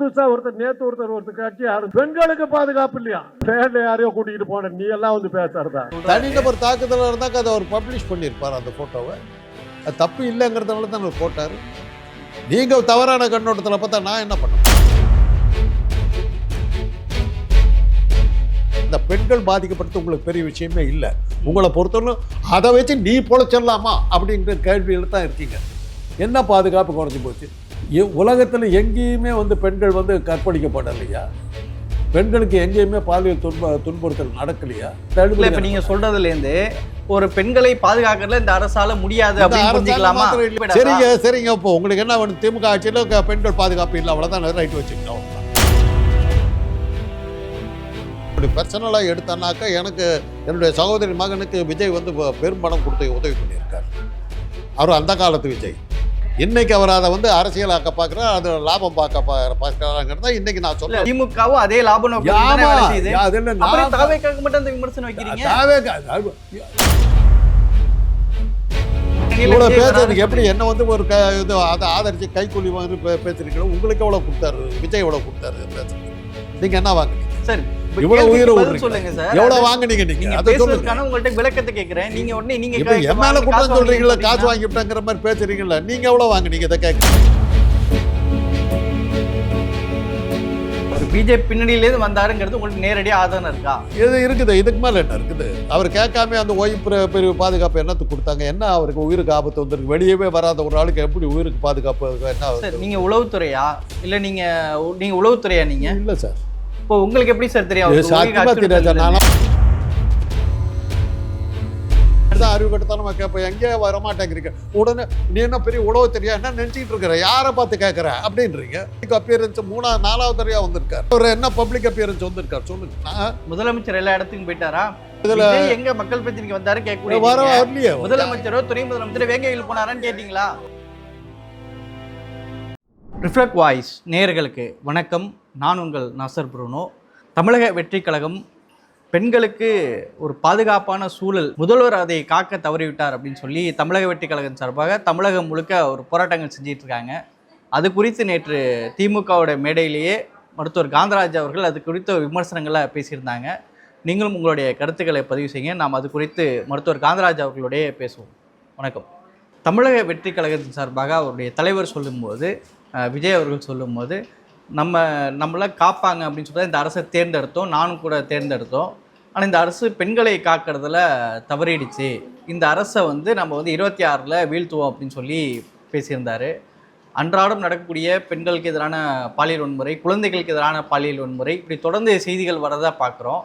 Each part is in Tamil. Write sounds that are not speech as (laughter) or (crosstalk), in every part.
புதுசா ஒருத்தர் நேத்து ஒருத்தர் ஒருத்தர் கட்சி பெண்களுக்கு பாதுகாப்பு இல்லையா? பேர்ல யாரையோ கூட்டிகிட்டு போன நீ எல்லாம் வந்து பேசுறதா? தனிநபர் தாக்குதலாக இருந்தாக்க அதை அவர் பப்ளிஷ் பண்ணியிருப்பார் அந்த ஃபோட்டோவை அது தப்பு இல்லைங்கிறதுனால தான் அவர் போட்டார். நீங்கள் தவறான கண்ணோட்டத்தில் பார்த்தா நான் என்ன பண்ண இந்த பெண்கள் பாதிக்கப்பட்டது உங்களுக்கு பெரிய விஷயமே இல்லை. உங்களை பொறுத்தவரை அதை வச்சு நீ பொழைச்சிடலாமா அப்படிங்கிற கேள்வியில் தான் இருக்கீங்க. என்ன பாதுகாப்பு குறைஞ்சி போச்சு? உலகத்தில் எங்கேயுமே வந்து பெண்கள் வந்து கற்பழிக்கப்படலையா? பெண்களுக்கு எங்கேயுமே பாலியல் துன்ப துன்புறுத்தல் நடக்கலையா? இல்ல இப்ப நீங்க சொல்றதுல இருந்து ஒரு பெண்களை பாதுகாக்கிறதுல இந்த அரசால முடியாது அப்படின்னு. சரிங்க சரிங்க. இப்போ உங்களுக்கு என்ன வேணும்? திமுக ஆட்சியில் பெண்கள் பாதுகாப்பு இல்லை. அவ்வளோதான் ரைட் வச்சுக்கணும். இப்படி பர்சனலாக எடுத்தனாக்கா எனக்கு என்னுடைய சகோதரி மகனுக்கு விஜய் வந்து பெ- பெரும்பணம் கொடுத்து உதவி பண்ணியிருக்கார். அவர் அந்த காலத்து விஜய். இன்னைக்கு அவர் அதை வந்து அரசியலாக்க பார்க்குறார் அது லாபம் பார்க்க பார்க்கறாங்கிறத இன்னைக்கு நான் சொல்றேன். திமுகவும் அதே லாப நோக்கம் ஆமா. வேலை செய்யுது? அது என்ன அப்புறம் நான் தாவேக்காக மட்டும் அந்த விமர்சனம் வைக்கிறீங்க? இவ்வளோ பேசுறதுக்கு எப்படி என்ன வந்து ஒரு க இது அதை ஆதரிச்சு கைக்கூலி வாங்கி பே- பேசுறீங்களோ உங்களுக்கு எவ்வளோ கொடுத்தாரு? விஜய் எவ்வளோ கொடுத்தாரு? பேசுறதுக்கு நீங்க என்ன வாங்குனீங்க சரி. இவ்வளவு உயிரை. சொல்லுங்க சார். எவ்வளோ அது- வாங்குனீங்க நீங்க? அதை சொல்லுங்க. உங்கள்ட்ட விளக்கத்தை கேக்குறேன். நீங்க உடனே நீங்க இப்போ என் மேல குற்றம் சொல்றீங்களா காசு வாங்கிவிட்டாங்கிற மாதிரி பேசுறீங்களா நீங்க எவ்வளோ வாங்குனீங்க? இதை கேட்க. பிஜேபி பின்னணியில இருந்து வந்தாருங்கிறது உங்களுக்கு நேரடியா ஆதாரம் இருக்கா? இது இருக்குது. இதுக்கு மேல என்ன இருக்குது? அவர் கேட்காம அந்த ஓய்வு பிரி- பிரிவு பாதுகாப்பு என்னத்துக்கு கொடுத்தாங்க? என்ன அவருக்கு உயிருக்கு ஆபத்து வந்திருக்கு? வெளியவே வராத ஒரு ஆளுக்கு எப்படி உயிருக்கு பாதுகாப்பு? என்ன சார் ஆகுது? நீங்க உளவுத்துறையா? இல்ல நீங்க நீங்க உளவுத்துறையா நீங்க? இல்ல சார். இப்போ உங்களுக்கு எப்படி சார் தெரியும்? சத்தியமா தெரியாது? நானும் தான் அறிவு கட்டத்தானமா கேட்பேன் எங்கேயே வரமாட்டேங்கிறீங்க. உடனே நீ என்ன பெரிய உழவு தெரியா? என்ன நினைச்சிட்டு இருக்கிற? யாரை பார்த்து கேட்குற அப்படின்றீங்க. அப்பியரன்ஸ் மூணா நாலாவது தடவையா வந்திருக்காரு. அவர் என்ன பப்ளிக் அப்பியரன்ஸ் வந்திருக்காரு சொல்லுங்க. முதலமைச்சர் எல்லா இடத்துக்கும் போயிட்டாரா? இதுல- எங்க மக்கள் பிரச்சனைக்கு வந்தாரு கேட்கக்கூடிய முதலமைச்சரோ துணை முதலமைச்சரோ வேங்கையில் போனாரான்னு கேட்டீங்களா? ரிஃப்ளெக்ட் வாய்ஸ் நேயர்களுக்கு வணக்கம். நான் உங்கள் நாசர் புருனோ. தமிழக வெற்றி கழகம் பெண்களுக்கு ஒரு பாதுகாப்பான சூழல் முதல்வர் அதை காக்க தவறிவிட்டார் அப்படின்னு சொல்லி தமிழக வெற்றி கழகம் சார்பாக தமிழகம் முழுக்க ஒரு போராட்டங்கள் செஞ்சிட்டு இருக்காங்க. அது குறித்து நேற்று திமுகவோட மேடையிலேயே மருத்துவர் காந்தராஜ் அவர்கள் அது குறித்த விமர்சனங்களை பேசியிருந்தாங்க. நீங்களும் உங்களுடைய கருத்துக்களை பதிவு செய்யுங்க. நாம் அது குறித்து மருத்துவர் காந்தராஜ் அவர்களுடைய பேசுவோம். வணக்கம். தமிழக வெற்றி கழகத்தின் சார்பாக அவருடைய தலைவர் சொல்லும்போது விஜய் அவர்கள் சொல்லும்போது நம்ம நம்மளை காப்பாங்க அப்படின்னு சொல்லி இந்த அரசை தேர்ந்தெடுத்தோம் நானும் கூட தேர்ந்தெடுத்தோம். ஆனால் இந்த அரசு பெண்களை காக்கிறதுல தவறிடுச்சு. இந்த அரசை வந்து நம்ம வந்து இருபத்தி ஆறில் வீழ்த்துவோம் அப்படின்னு சொல்லி பேசியிருந்தார். அன்றாடம் நடக்கக்கூடிய பெண்களுக்கு எதிரான பாலியல் வன்முறை குழந்தைகளுக்கு எதிரான பாலியல் வன்முறை இப்படி தொடர்ந்து செய்திகள் வரதாக பார்க்குறோம்.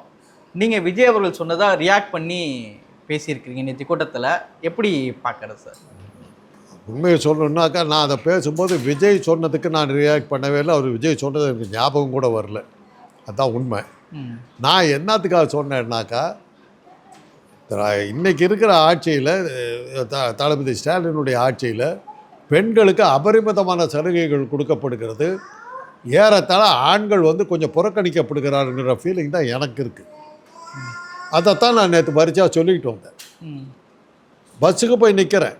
நீங்கள் விஜய் அவர்கள் சொன்னதாக ரியாக்ட் பண்ணி பேசியிருக்கிறீங்க நேற்று கூட்டத்தில். எப்படி பார்க்குறது சார்? உண்மையை சொல்லணுன்னாக்கா நான் அதை பேசும்போது விஜய் சொன்னதுக்கு நான் ரியாக்ட் பண்ணவே இல்லை. அவர் விஜய் சொன்னது எனக்கு ஞாபகம் கூட வரல. அதான் உண்மை. நான் என்னத்துக்காக சொன்னேன்னாக்கா இன்னைக்கு இருக்கிற ஆட்சியில் த தளபதி ஸ்டாலினுடைய ஆட்சியில் பெண்களுக்கு அபரிமிதமான சலுகைகள் கொடுக்கப்படுகிறது. ஏறத்தாழ ஆண்கள் வந்து கொஞ்சம் புறக்கணிக்கப்படுகிறாருங்கிற ஃபீலிங் தான் எனக்கு இருக்குது அதைத்தான் நான் நேற்று வரிசையாக சொல்லிக்கிட்டு வந்தேன். பஸ்ஸுக்கு போய் நிற்கிறேன்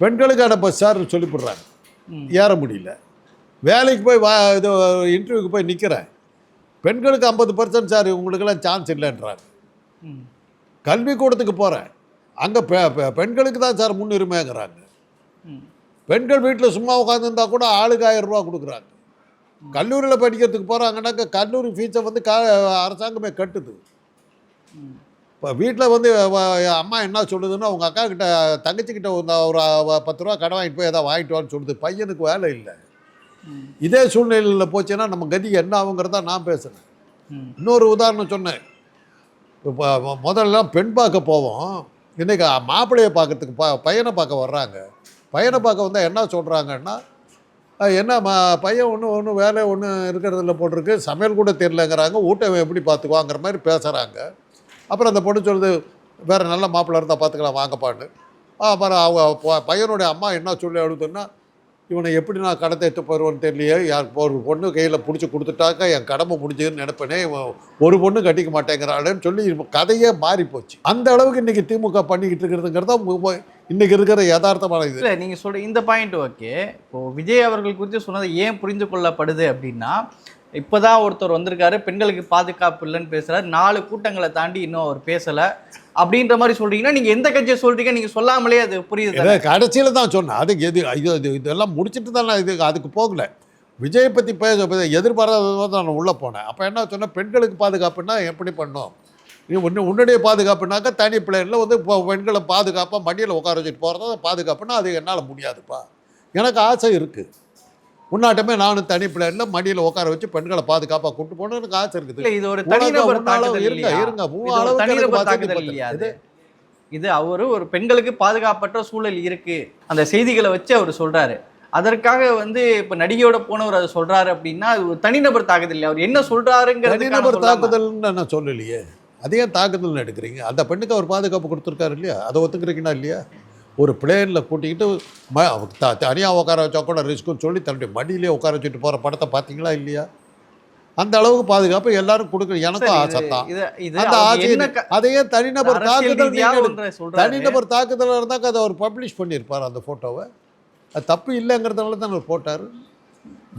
பெண்களுக்கான பஸ் சார் சொல்லிவிடுறாங்க. ஏற முடியல. வேலைக்கு போய் வா இது இன்டர்வியூக்கு போய் நிற்கிறேன் பெண்களுக்கு ஐம்பது பர்சன்ட் சார் உங்களுக்கெல்லாம் சான்ஸ் இல்லைன்றாங்க. கல்விக்கூடத்துக்கு போகிறேன் அங்கே பெ பெண்களுக்கு தான் சார் முன்னுரிமைங்கிறாங்க. பெண்கள் வீட்டில் சும்மா உட்காந்துருந்தா கூட ஆளுக்கு ஆயிரம் ரூபா கொடுக்குறாங்க. கல்லூரியில் படிக்கிறதுக்கு போகிறாங்கன்னாக்கா கல்லூரி ஃபீஸை வந்து க அரசாங்கமே கட்டுது. இப்போ வீட்டில் வந்து அம்மா என்ன சொல்லுதுன்னா அவங்க அக்கா கிட்ட தங்கச்சிக்கிட்ட ஒரு பத்து ரூபா கடன் வாங்கிட்டு போய் எதாவது வாங்கிட்டு வான்னு சொல்லுது. பையனுக்கு வேலை இல்லை. இதே சூழ்நிலையில் போச்சுன்னா நம்ம கதி என்ன ஆகுங்கிறத நான் பேசுகிறேன் இன்னொரு உதாரணம் சொன்னேன். இப்போ மொ- முதல்லலாம் பெண் பார்க்க போவோம். இன்றைக்கி மாப்பிள்ளையை பார்க்கறதுக்கு ப பையனை பார்க்க வர்றாங்க. பையனை பார்க்க வந்தால் என்ன சொல்கிறாங்கன்னா "அஹ், என்ன மா பையன் ஒன்று ஒன்றும் வேலை ஒன்று இருக்கிறதுல போட்டிருக்கு சமையல் கூட தெரியலங்கிறாங்க. ஊட்டம் எப்படி பார்த்துக்குவாங்கிற மாதிரி பேசுகிறாங்க அப்புறம் அந்த பொண்ணு சொல்லுது வேறு நல்ல மாப்பிள்ளை இருந்தால் பார்த்துக்கலாம் வாங்கப்பான்னு. அப்புறம் அவங்க பையனுடைய அம்மா என்ன சொல்லி அழுதுன்னா இவனை எப்படி நான் கடத்தை எடுத்து போயிடுவோன்னு தெரியலையே யார் ஒரு பொண்ணு கையில் பிடிச்சி கொடுத்துட்டாக்கா என் கடமை முடிஞ்சதுன்னு நினைப்பேனே இவன் ஒரு பொண்ணு கட்டிக்க மாட்டேங்கிறாளேன்னு சொல்லி கதையே மாறி போச்சு அந்த அளவுக்கு இன்றைக்கி திமுக பண்ணிக்கிட்டு இருக்கிறதுங்கிறத இன்றைக்கி இருக்கிற யதார்த்தமான இது. இல்லை நீங்கள் சொல்கிற இந்த பாயிண்ட் ஓகே இப்போது விஜய் அவர்கள் குறித்து சொன்னது ஏன் புரிந்து கொள்ளப்படுது அப்படின்னா இப்போ தான் ஒருத்தர் வந்திருக்காரு. பெண்களுக்கு பாதுகாப்பு இல்லைன்னு பேசுகிறார் நாலு கூட்டங்களை தாண்டி இன்னும் அவர் பேசலை. அப்படின்ற மாதிரி சொல்கிறீங்கன்னா நீங்கள் எந்த கட்சியை சொல்கிறீங்க நீங்கள் சொல்லாமலே அது புரியுது கடைசியில் தான் சொன்னேன். அது எது இது இது இதெல்லாம் முடிச்சிட்டு தான் நான் இது அதுக்கு போகல. விஜயை பற்றி பேச எதிர்பாராத நான் உள்ளே போனேன். அப்போ என்ன சொன்னேன் பெண்களுக்கு பாதுகாப்புன்னா எப்படி பண்ணோம்? நீ ஒன்று உன்னுடைய பாதுகாப்புனாக்கா தனி பிள்ளைகளில் வந்து இப்போ பெண்களை பாதுகாப்பாக மடியில் உட்கார வச்சுட்டு போகிறதா பாதுகாப்புன்னா அது என்னால் முடியாதுப்பா. எனக்கு ஆசை இருக்குது முன்னாட்டமே நானும் தனி பிளேனில் மடியில் உட்கார வச்சு பெண்களை பாதுகாப்பாக கூட்டு போகணும்னு எனக்கு ஆசை இருக்குது. இது ஒரு தாக்குதல் இருங்க, இல்லையா? இருங்க. உன் இது தாக்குதல் அவரு ஒரு பெண்களுக்கு பாதுகாப்பற்ற சூழல் இருக்கு. அந்த செய்திகளை வச்சு அவர் சொல்றாரு. அதற்காக வந்து இப்ப நடிகையோட போனவர் அதை சொல்றாரு அப்படின்னா அது ஒரு தனிநபர் தாக்குதல் இல்லையா? அவர் என்ன சொல்றாருங்கிறது தனிநபர் தாக்குதல்னு நான் சொல்லலையே. அதே தாக்குதல்னு எடுக்கிறீங்க. அந்த பெண்ணுக்கு அவர் பாதுகாப்பு கொடுத்துருக்காரு இல்லையா? அதை ஒத்துக்கிறீங்களா இல்லையா? ஒரு பிளேனில் கூட்டிக்கிட்டு ம த தனியாக உட்கார வச்சா கூட ரிஸ்க்குன்னு சொல்லி தன்னுடைய மடியிலே உட்கார வச்சுட்டு போகிற படத்தை பார்த்தீங்களா இல்லையா? அந்த அளவுக்கு பாதுகாப்பு எல்லாரும் கொடுக்குற எனக்கும் ஆசை தான். அந்த ஆசை அதையே தனிநபர் தாக்குதல். தனிநபர் தாக்குதலாக இருந்தால் அதை அவர் பப்ளிஷ் பண்ணியிருப்பார் அந்த ஃபோட்டோவை அது தப்பு இல்லைங்கிறதுனால தான் அவர் போட்டார்.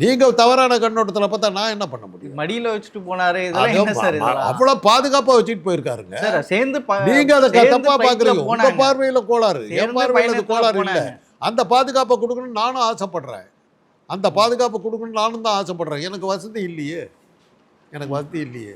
நீங்கள் தவறான கண்ணோட்டத்தில் பார்த்தா நான் என்ன பண்ண முடியும்? மடியில வச்சுட்டு போனாரு இதெல்லாம் என்ன சார் அதுவும் இதெல்லாம்? அவ்வளவு பாதுகாப்பா வச்சுட்டு போயிருக்காருங்க. சார் சேர்ந்து நீங்க அதை சேர்ந்து தப்பா bikeல பாக்குறீங்க. உங்க போனாங்க. பார்வையில கோளாறு. என் பார்வையில அது கோளாறு இல்ல. அந்த பாதுகாப்பை கொடுக்கணும்னு நானும் ஆசைப்படுறேன். அந்த பாதுகாப்பை கொடுக்கணும்னு நானும் தான் ஆசைப்படுறேன். எனக்கு வசதி இல்லையே. எனக்கு வசதி இல்லையே.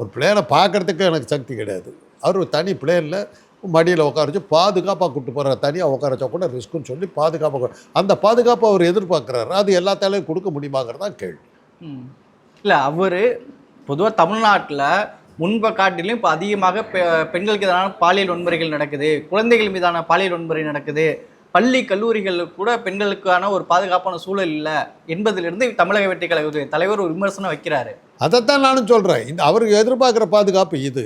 ஒரு பிளேனை பார்க்கறதுக்கு எனக்கு சக்தி கிடையாது. அவர் ஒரு தனி பிளேனில் மடியில் உட்கார வச்சு பாதுகாப்பாக கூட்டு போகிற தனியாக உட்கார வச்சா கூட ரிஸ்க்குன்னு சொல்லி பாதுகாப்பாக அந்த பாதுகாப்பை அவர் எதிர்பார்க்குறாரு. அது எல்லாத்தாலையும் கொடுக்க முடியுமாங்கிறது தான் கேள்வி. ம். அவர் பொதுவாக தமிழ்நாட்டில் முன்பை காட்டிலும் இப்போ அதிகமாக பெ- பெண்களுக்கு எதிரான பாலியல் வன்முறைகள் நடக்குது. குழந்தைகள் மீதான பாலியல் வன்முறை நடக்குது. பள்ளி கல்லூரிகளில் கூட பெண்களுக்கான ஒரு பாதுகாப்பான சூழல் இல்லை என்பதிலிருந்து தமிழக வெற்றி கழக தலைவர் ஒரு விமர்சனம் வைக்கிறாரு. அதைத்தான் நானும் சொல்கிறேன் இந்த அவர் எதிர்பார்க்குற பாதுகாப்பு இது.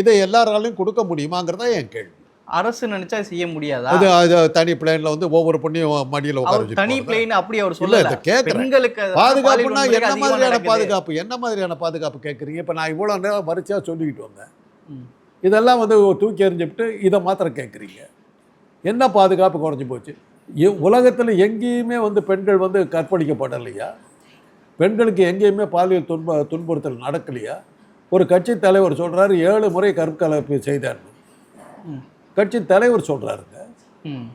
இதை எல்லாராலையும் கொடுக்க முடியுமாங்கிறதா என் கேள்வி. அரசு நினைச்சா செய்ய முடியாதா? அது அது தனி பிளேனில் வந்து ஒவ்வொரு பொண்ணையும் மடியில் உட்கார தனி? பிளேன் அப்படி அவர் சொல்லல. கேட்குறேன் பெண்களுக்கு பாதுகாப்புனா என்ன மாதிரியான. பாதுகாப்பு? என்ன மாதிரியான பாதுகாப்பு கேட்குறீங்க இப்போ நான் இவ்வளோ நேரம் வரிசையாக சொல்லிக்கிட்டு வந்தேன். இதெல்லாம் வந்து தூக்கி எறிஞ்சுவிட்டு இதை மாத்திரம் கேட்குறீங்க என்ன பாதுகாப்பு குறைஞ்சி போச்சு? உலகத்தில் எங்கேயுமே வந்து பெண்கள் வந்து கற்பழிக்கப்படலையா? பெண்களுக்கு எங்கேயுமே பாலியல் துன்ப துன்புறுத்தல் நடக்கலையா? ஒரு கட்சி தலைவர் சொல்றாரு ஏழு முறை கற்கலப்பு செய்தார்னு ம். கட்சி தலைவர் சொல்றாருங்க. ம்.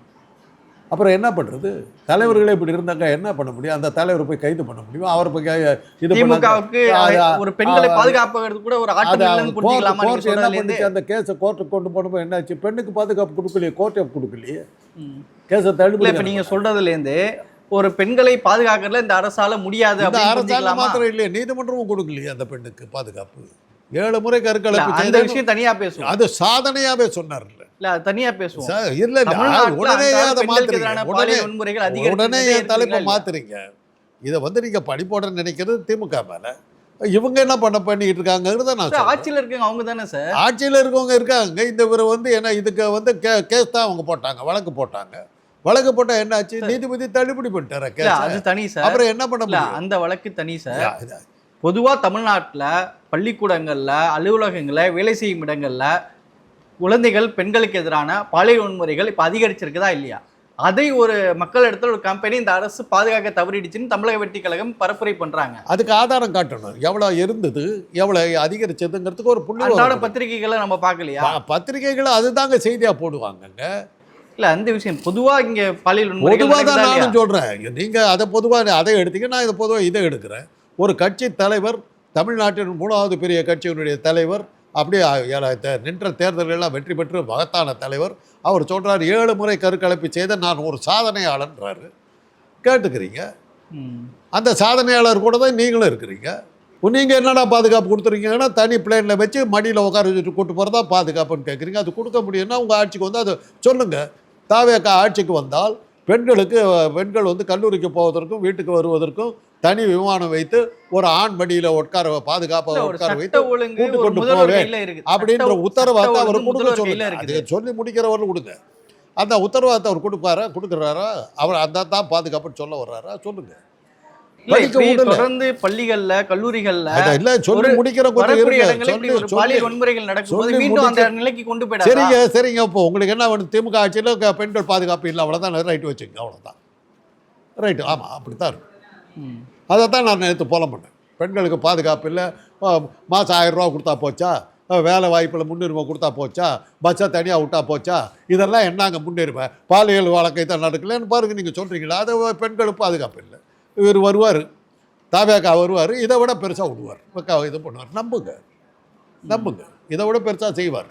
அப்புறம் என்ன பண்றது? தலைவர்களே இப்படி இருந்தாங்க என்ன பண்ண முடியும்? அந்த தலைவரை போய் கைது பண்ண முடியும்? அவர் போய் இது ஒரு பெண்களை பாதுகாப்புறது கூட ஒரு கோர்ட் என்ன பண்ணுச்சு? அந்த கேஸை கோர்ட்டுக்கு கொண்டு போனப்போ என்னாச்சு பெண்ணுக்கு பாதுகாப்பு கொடுக்கலையே கோர்ட்டே கொடுக்கலையே. கேஸை தள்ளுபடி இப்ப நீங்க சொல்றதுல இருந்து ஒரு பெண்களை பாதுகாக்கிறதுல இந்த அரசால முடியாது அரசாங்கம் புரிஞ்சுக்கலாமா? மாத்திரம் இல்லையே நீதிமன்றமும் கொடுக்கலையே அந்த பெண்ணுக்கு பாதுகாப்பு. ஏழு முறை கருக்கலைப்பு அந்த. விஷயம் தனியா பேசுவோம் அது சாதனையாவே சொன்னார்ல. இல்ல தனியா பேசுவோம். சார், இல்ல உடனே அதை மாத்துறீங்க. உடனே வன்முறைகள் உடனே என் தலைப்பை? மாத்துறீங்க. இதை வந்து நீங்க படிப்போட நினைக்கிறது திமுக மேல. இவங்க என்ன பண்ண பண்ணிட்டு இருக்காங்கிறத நான். ஆட்சியில இருக்கவங்க அவங்க தானே சார்? ஆட்சியில் இருக்கவங்க இருக்காங்க. இந்த இவர் வந்து என்ன இதுக்கு வந்து கே கேஸ் தான் அவங்க போட்டாங்க வழக்கு போட்டாங்க. வழக்கு போட்டா என்னாச்சு நீதிபதி தள்ளுபடி பண்ணிட்டார அது தனி சார். அப்புறம் என்ன பண்ண முடியும்? அந்த வழக்கு தனி சார். யா, இது- பொதுவா தமிழ்நாட்டுல பள்ளிக்கூடங்கள்ல அலுவலகங்கள்ல வேலை செய்யும் இடங்கள்ல குழந்தைகள் பெண்களுக்கு எதிரான பாலியல் வன்முறைகள் இப்ப அதிகரிச்சிருக்குதா இல்லையா? அதை ஒரு மக்கள் இடத்துல ஒரு கம்பெனி இந்த அரசு பாதுகாக்க தவறிடுச்சுன்னு தமிழக வெற்றி கழகம் பரப்புரை பண்றாங்க. அதுக்கு ஆதாரம் காட்டணும். எவ்வளவு இருந்தது எவ்வளவு அதிகரிச்சதுங்கிறதுக்கு ஒரு புள்ளி அன்றாட. பத்திரிகைகளை நம்ம பார்க்கலையா? பத்திரிகைகள் அதுதாங்க செய்தியா போடுவாங்கங்க. இல்ல அந்த விஷயம் பொதுவா இங்க பாலியல் பொதுவாக தான்? நானும் சொல்றேன். நீங்க அதை பொதுவாக அதை எடுத்தீங்க நான் இதை பொதுவாக இதை எடுக்கிறேன். ஒரு கட்சி தலைவர் தமிழ்நாட்டின் மூணாவது பெரிய கட்சியினுடைய தலைவர் அப்படியே நின்ற தேர்தலெல்லாம் வெற்றி பெற்று மகத்தான தலைவர். அவர் சொல்றார் ஏழு முறை கருக்கலைப்பு செய்த நான் ஒரு சாதனையாளன்றாரு. கேட்டுக்கிறீங்க. அந்த சாதனையாளர் கூட தான் நீங்களும் இருக்கிறீங்க. நீங்கள் என்னடா பாதுகாப்பு கொடுத்துருக்கீங்கன்னா தனி பிளேனில் வச்சு மடியில் உட்கார வச்சுட்டு கூட்டு போகிறதா பாதுகாப்புன்னு கேட்குறீங்க அது கொடுக்க முடியும்னா உங்கள் ஆட்சிக்கு வந்து அதை சொல்லுங்கள் தாவேக்கா ஆட்சிக்கு வந்தால் பெண்களுக்கு பெண்கள் வந்து கல்லூரிக்கு போவதற்கும் வீட்டுக்கு வருவதற்கும் தனி விமானம் வைத்து ஒரு ஆண் மடியில் உட்கார பாதுகாப்பாக உட்கார வைத்து கூட்டு கொண்டு போவேன் அப்படின்ற உத்தரவாதத்தை அவர் கொடுக்க சொல்லுங்க அதை சொல்லி முடிக்கிறவர்கள் கொடுங்க. அந்த உத்தரவாதத்தை அவர் கொடுப்பாரா? கொடுக்குறாரா? அவர் அந்த தான் பாதுகாப்புன்னு சொல்ல வர்றாரா? சொல்லுங்க. தொடர்ந்து பள்ளிகள்ல கல்லூரிகள்ல இல்ல சொல்லி முடிக்கிற கொஞ்சம் சரிங்க சரிங்க. இப்போ உங்களுக்கு என்ன வேணும்? திமுக ஆட்சியில் பெண்கள் பாதுகாப்பு இல்லை அவ்வளோதான் ரைட்டு வச்சுங்க அவ்வளோதான் ரைட்டு ஆமாம் அப்படித்தான் இருக்கும். அதை தான் நான் நேற்று போல பண்ணேன். பெண்களுக்கு பாதுகாப்பு இல்லை மாதம் ஆயிரம் ரூபா கொடுத்தா போச்சா? வேலை வாய்ப்பில் முன்னுரிமை கொடுத்தா போச்சா? பஸ்ஸை தனியாக விட்டா போச்சா? இதெல்லாம் என்னங்க முன்னுரிமை? பாலியல் வழக்கை தான் நடக்கலன்னு பாருங்க நீங்கள் சொல்கிறீங்களா அது பெண்களுக்கு பாதுகாப்பு இல்லை. இவர் வருவார். தாவேக்கா வருவார். இதை விட பெருசாக விடுவார். பக்கா இது பண்ணுவார். நம்புங்க. நம்புங்க. இதை விட பெருசாக செய்வார்.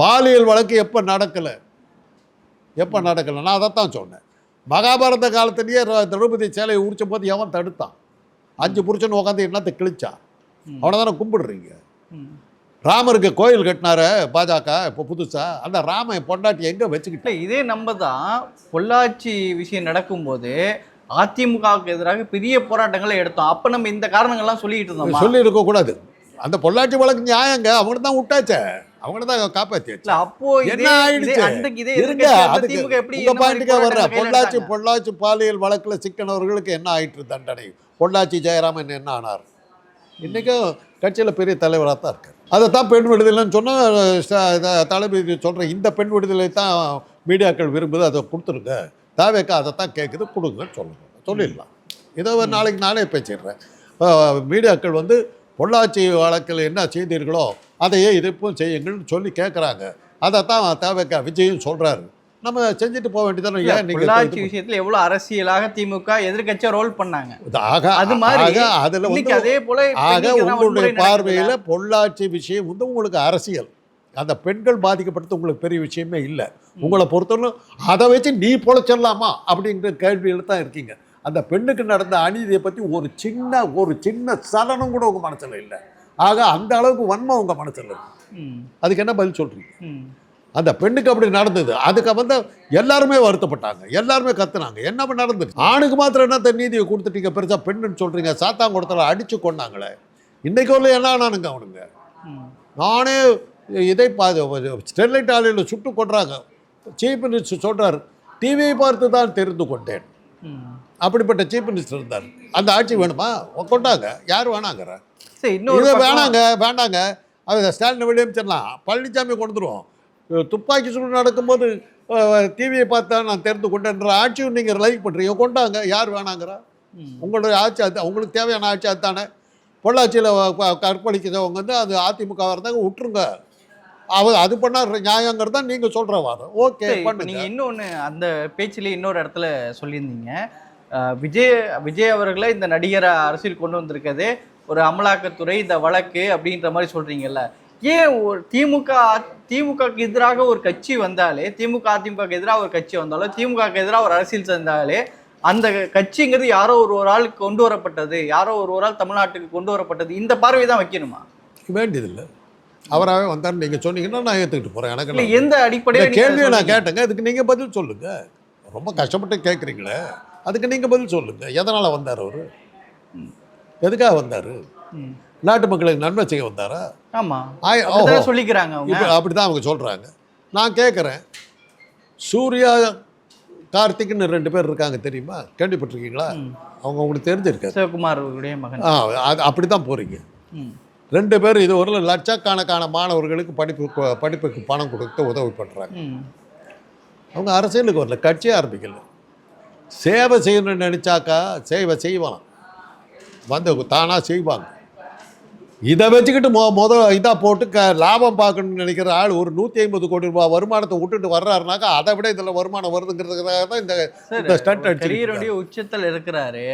பாலியல் வழக்கு எப்போ நடக்கலை? எப்போ நடக்கலை நான் அதைத்தான் சொன்னேன். மகாபாரத காலத்திலேயே திரௌபதி சேலையை உரிச்ச போது எவன் தடுத்தான்? அஞ்சு புருஷன் உட்காந்து என்னத்தை கிழிச்சான் அவனை தானே கும்பிடுறீங்க. ராமருக்கு கோயில் கட்டினாரு பாஜக இப்போ புதுசா? அந்த ராம பொண்டாட்டி எங்கே வச்சுக்கிட்டு இதே நம்ம தான் பொள்ளாச்சி விஷயம் நடக்கும்போது அதிமுகவுக்கு எதிராக பெரிய போராட்டங்களை எடுத்தோம். அப்ப நம்ம இந்த காரணங்கள்லாம் சொல்லிட்டு இருந்தோமா? சொல்லி இருக்கக்கூடாது அந்த பொள்ளாச்சி வழக்கு நியாயங்க அவங்கள தான் விட்டாச்சே அவங்கள தான் இல்ல அப்போ என்ன ஆயிடுச்சு? இருங்க அதுக்கு உங்க பாயிண்ட்டுக்கே வர்ற பொள்ளாச்சி? பொள்ளாச்சி பாலியல் வழக்கில் சிக்கனவர்களுக்கு என்ன ஆயிற்று தண்டனை? பொள்ளாச்சி ஜெயராமன் என்ன ஆனார்? இன்றைக்கும் கட்சியில் பெரிய தலைவராக தான் இருக்கார். அதை தான் பெண் விடுதலைன்னு சொன்னால் தளபதி சொல்கிற இந்த பெண் விடுதலை தான் மீடியாக்கள் விரும்புது அதை கொடுத்துருங்க. தாவேக்கா அதை தான் கேட்குது கொடுங்கன்னு சொல்லுங்க. சொல்லிடலாம். இதை நாளைக்கு நானே பேசிடுறேன். மீடியாக்கள் வந்து பொள்ளாச்சி வழக்கில் என்ன செய்தீர்களோ அதையே இதுப்பும் செய்யுங்கள்னு சொல்லி கேட்குறாங்க அதை தான் தாவேக்கா விஜயும் சொல்கிறாரு நம்ம செஞ்சுட்டு போக வேண்டியதானே ஏன் பொள்ளாச்சி விஷயத்துல எவ்வளவு அரசியலாக திமுக எதிர்க்கட்சியா ரோல் பண்ணாங்க. ஆக அது மாதிரி அதில் வந்து அதே போல ஆக உங்களுடைய பார்வையில்? பொள்ளாச்சி விஷயம் வந்து உங்களுக்கு அரசியல். அந்த பெண்கள் பாதிக்கப்பட்டது உங்களுக்கு பெரிய விஷயமே இல்லை. உங்களை பொறுத்தவரை அதை வச்சு நீ பொழைச்சிடலாமா அப்படிங்கிற கேள்வியில் தான் இருக்கீங்க. அந்த பெண்ணுக்கு நடந்த அநீதியை பற்றி ஒரு சின்ன ஒரு சின்ன சலனம் கூட உங்கள் மனசில் இல்லை. ஆக அந்த அளவுக்கு வன்மம் உங்கள் மனசில் இருக்கு. அதுக்கு என்ன பதில் சொல்கிறீங்க. அந்த பெண்ணுக்கு அப்படி நடந்தது. அதுக்கு வந்து எல்லாருமே வருத்தப்பட்டாங்க. எல்லாருமே கத்துனாங்க. என்ன நடந்தது ஆணுக்கு மாத்திரம் என்ன நீதியை கொடுத்துட்டீங்க? பெருசா பெண்ணுன்னு சொல்றீங்க. சாத்தாங்குளத்தில் அடிச்சு கொண்டாங்களே இன்னைக்கு வரல என்ன ஆனானுங்க அவனுங்க. நானே இதை பார்த்து ஸ்டெர்லைட் ஆலையில் சுட்டு கொன்றாங்க. சீஃப் மினிஸ்டர் சொல்றாரு டிவியை பார்த்து தான் தெரிந்து கொண்டேன். அப்படிப்பட்ட சீஃப் மினிஸ்டர் இருந்தார். அந்த ஆட்சி வேணுமா? கொண்டாங்க. யார் வேணாங்கிற? இன்னொரு இது வேணாங்க வேண்டாங்க. அது ஸ்டாலின் வெளியே அமைச்சிடலாம். பழனிசாமி கொண்டுருவோம் துப்பாக்கி சூடு நடக்கும்போது டிவியை பார்த்தா நான் தெரிந்து கொண்டேன்ற ஆட்சியும் நீங்கள் லைக் பண்ணுறீங்க கொண்டாங்க. யார் வேணாங்கிறா. உங்களுடைய ஆட்சி அது உங்களுக்கு தேவையான ஆட்சி அதுதானே. பொள்ளாச்சியில் கற்பழிக்கிறவங்க வந்து அது அதிமுகவாக இருந்தாங்க விட்டுருங்க. அவ அது பண்ணார் நியாயங்கிறது தான் நீங்கள் சொல்கிற வாதம். ஓகே சரி, இப்ப பண்ணுங்க. நீங்க இன்னொன்னு அந்த பேச்சிலே இன்னொரு இடத்துல சொல்லியிருந்தீங்க. விஜய் விஜய் அவர்களை இந்த நடிகரை அரசியல் கொண்டு வந்திருக்கிறது. ஒரு அமலாக்கத்துறை இந்த வழக்கு அப்படின்ற மாதிரி சொல்றீங்கல்ல. ஏன் ஒரு திமுக திமுகக்கு எதிராக ஒரு கட்சி வந்தாலே திமுக அதிமுகக்கு எதிராக ஒரு கட்சி வந்தாலோ திமுகக்கு எதிராக ஒரு அரசியல் செஞ்சாலே அந்த கட்சிங்கிறது யாரோ ஒரு ஒரு ஆளுக்கு கொண்டு வரப்பட்டது யாரோ ஒரு ஒரு ஆள் தமிழ்நாட்டுக்கு கொண்டு வரப்பட்டது இந்த பார்வை தான் வைக்கணுமா? வேண்டியதில்லை. அவராகவே வந்தார் நீங்கள் சொன்னீங்கன்னா நான் ஏற்றுக்கிட்டு போகிறேன் எனக்கு? எந்த அடிப்படையில் கேள்வியை நான் கேட்டேங்க. அதுக்கு நீங்கள் பதில் சொல்லுங்க. ரொம்ப கஷ்டப்பட்டு கேட்குறீங்களே அதுக்கு நீங்கள் பதில் சொல்லுங்க. எதனால் வந்தார் அவர்? எதுக்காக வந்தார். நாட்டு மக்களுக்கு நன்மை செய்ய வந்தாரா? ஆமா. ஆய்- அப்படித்தானே ஓஹோ. சொல்லிக்கிறாங்க அப்படி தான் அவங்க சொல்கிறாங்க நான் கேட்குறேன் சூர்யா கார்த்திக்னு ரெண்டு பேர் இருக்காங்க தெரியுமா? கேள்விப்பட்டிருக்கீங்களா? அவங்க உங்களுக்கு தெரிஞ்சிருக்காது. சிவகுமார் அவர்களுடைய மகன். ஆ அது அப்படி தான் போகிறீங்க. ரெண்டு பேர் இது ஒரு லட்சக்கணக்கான மாணவர்களுக்கு படிப்பு படிப்புக்கு பணம் கொடுத்து உதவி பண்ணுறாங்க. அவங்க அரசியலுக்கு வரல. கட்சியே ஆரம்பிக்கல. சேவை செய்யணும்னு நினச்சாக்கா சேவை செய்வான். வந்து தானாக செய்வாங்க. இதை வச்சுக்கிட்டு மொ முத இதாக போட்டு க லாபம் பார்க்கணும்னு நினைக்கிற ஆள் ஒரு நூற்றி ஐம்பது கோடி ரூபாய் வருமானத்தை விட்டுட்டு வர்றாருனாக்கா அதை விட இதில் வருமானம் வருதுங்கிறதுக்காக தான் இந்த இந்த ஸ்டண்ட் அடிச்சு உச்சத்தில் இருக்கிறாரு.